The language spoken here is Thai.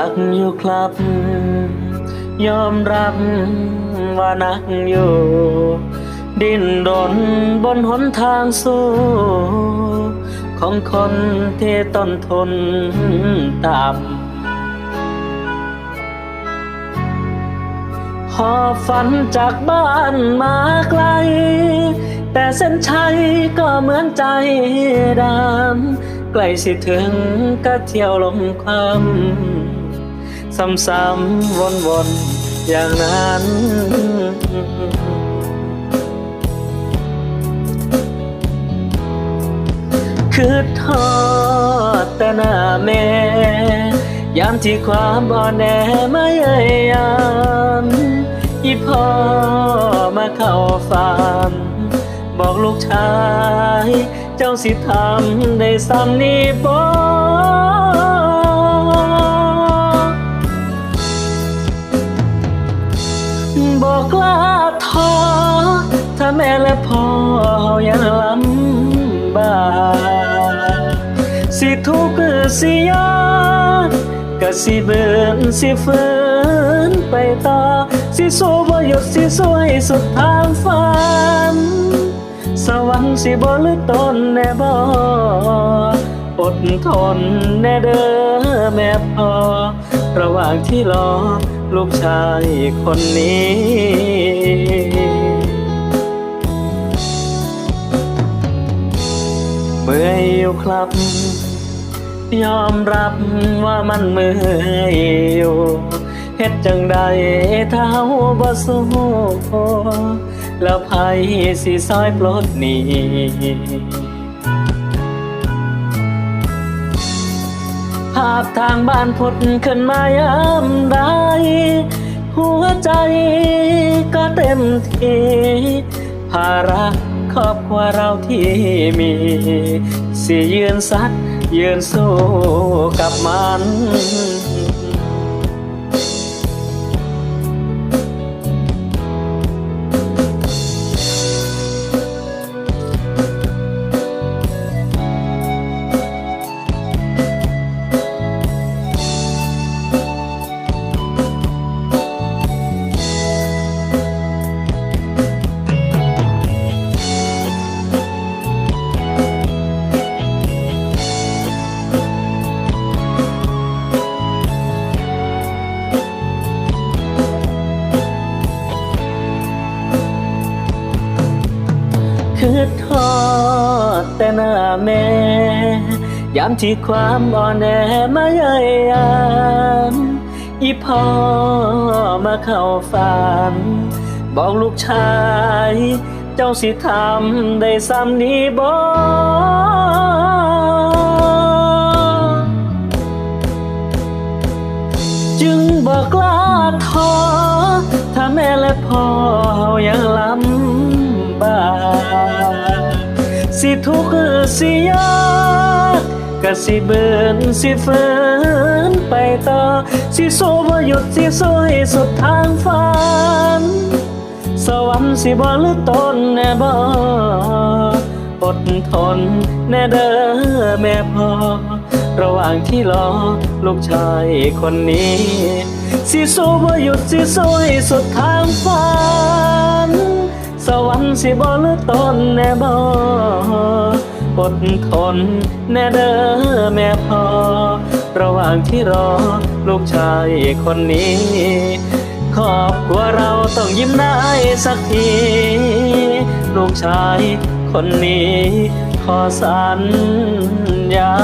นักอยู่ครับ ยอมรับว่านักอยู่ ดิ้นรนบนหนทางสู้ ของคนที่ต้นทนต่ำหอบฝันจากบ้านมาไกล แต่เส้นชัยก็เหมือนใจดำใกล้สิถึงก็เที่ยวลมความ ซ้ำๆวนๆอย่างนั้น คือทอดแต่หน้าแม่ ยามที่ความบ่แน่ไม่เอ่ยยามอีพ่อมาเข้าฝันบอกลูกชาย เจ้าสิทำได้ซ้ำนี้บ่ แม่และพ่อยังลำบากสิทุกข์สิยากก็สิเบิ่นสิฝืนไปต่อ สิสู้บ่หยุดสิสู้ให้สุดทางฝัน สวรรค์สิบ่ลึกต้นแน่บ่อดทนแน่เด้อแม่พ่อระหว่างที่รอลูกชายคนนี้ มื่อยอยู่ครับ ยอมรับว่ามันเมื่อยอยู่เฮ็ดจังใดถ้าบ่สู้แล้วไผสิซอยปลดหนี้ภาพทางบ้านพดขึ้นมายามใดหัวใจก็เต็มที่ภาระ ครอบครัวเราที่มี สิยืนสัดยืนสู้กับมัน คือทอดแต่หน้าแม่ยามที่ความอ่อนแอมาเย้ยยามอีพ่อมาเข้าฝัน บอกลูกชาย เจ้าสิทำได้ซ้ำนี้บ่จึงบอกกล้าท้อถ้าแม่และพ่อยังลำบาก สิทุกข์สิยากก็สิเบิ่นสิฝืนไปต่อ สิสู้บ่หยุดสิสู้ให้สุดทางฝัน สวรรค์สิบ่หรือต้นแน่บ่อดทนแน่เด้อแม่พ่อระหว่างที่รอลูกชายคนนี้ สิสู้บ่หยุดสิสู้ให้สุดทางฝัน สิบ่หรือตนแน่บ่อดทนแน่เด้อแม่พอ ระหว่างที่รอลูกชายคนนี้ครอบครัวเราต้องยิ้มได้สักที ลูกชายคนนี้ขอสัญญา